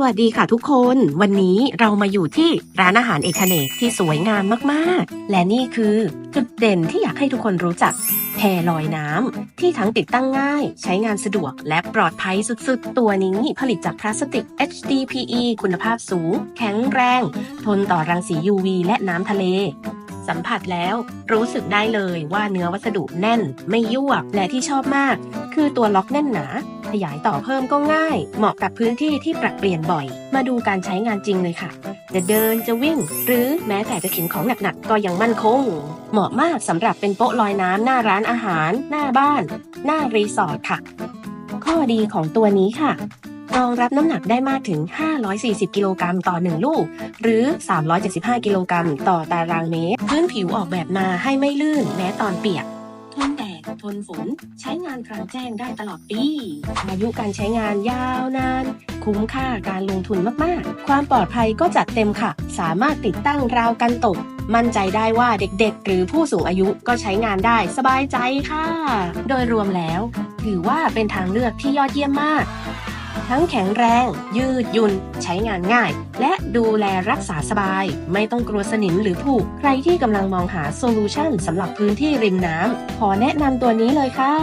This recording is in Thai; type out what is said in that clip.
สวัสดีค่ะทุกคน วันนี้เรามาอยู่ที่ร้านอาหารเอกเนกที่สวยงามมากๆ และนี่คือจุดเด่นที่อยากให้ทุกคนรู้จักแพลอยน้ำที่ทั้งติดตั้งง่าย ใช้งานสะดวกและปลอดภัยสุดๆ ตัวนี้ผลิตจากพลาสติก HDPE คุณภาพสูง แข็งแรง ทนต่อรังสี UV และน้ำทะเล สัมผัสแล้วรู้สึกได้เลยว่าเนื้อวัสดุแน่นไม่ยวบและที่ชอบมาก คือตัวล็อกแน่นหนา ขยายต่อเพิ่มก็ง่าย เหมาะกับพื้นที่ที่ปรับเปลี่ยนบ่อย มาดูการใช้งานจริงเลยค่ะ จะเดินจะวิ่ง หรือแม้แต่จะเข็นของหนักๆก็ยังมั่นคง เหมาะมากสำหรับเป็นโป๊ะลอยน้ำหน้าร้านอาหาร หน้าบ้าน หน้ารีสอร์ทค่ะ ข้อดีของตัวนี้ค่ะรองรับน้ำหนักได้มากถึง 540 กิโลกรัมต่อ 1 ลูก หรือ 375 กิโลกรัมต่อตารางเมตร พื้นผิวออกแบบมาให้ไม่ลื่นแม้ตอนเปียกทนแดด ทนฝน ใช้งานกลางแจ้งได้ตลอดปี อายุการใช้งานยาวนาน คุ้มค่าการลงทุนมากๆ ความปลอดภัยก็จัดเต็มค่ะ สามารถติดตั้งราวกันตกมั่นใจได้ว่าเด็กๆ หรือผู้สูงอายุก็ใช้งานได้สบายใจค่ะ โดยรวมแล้ว ถือว่าเป็นทางเลือกที่ยอดเยี่ยมมาก ทั้งแข็งแรง ยืดหยุ่นใช้งานง่าย และดูแลรักษาสบาย ไม่ต้องกลัวสนิมหรือผุใครที่กำลังมองหาโซลูชันสำหรับพื้นที่ริมน้ำขอแนะนำตัวนี้เลยค่ะ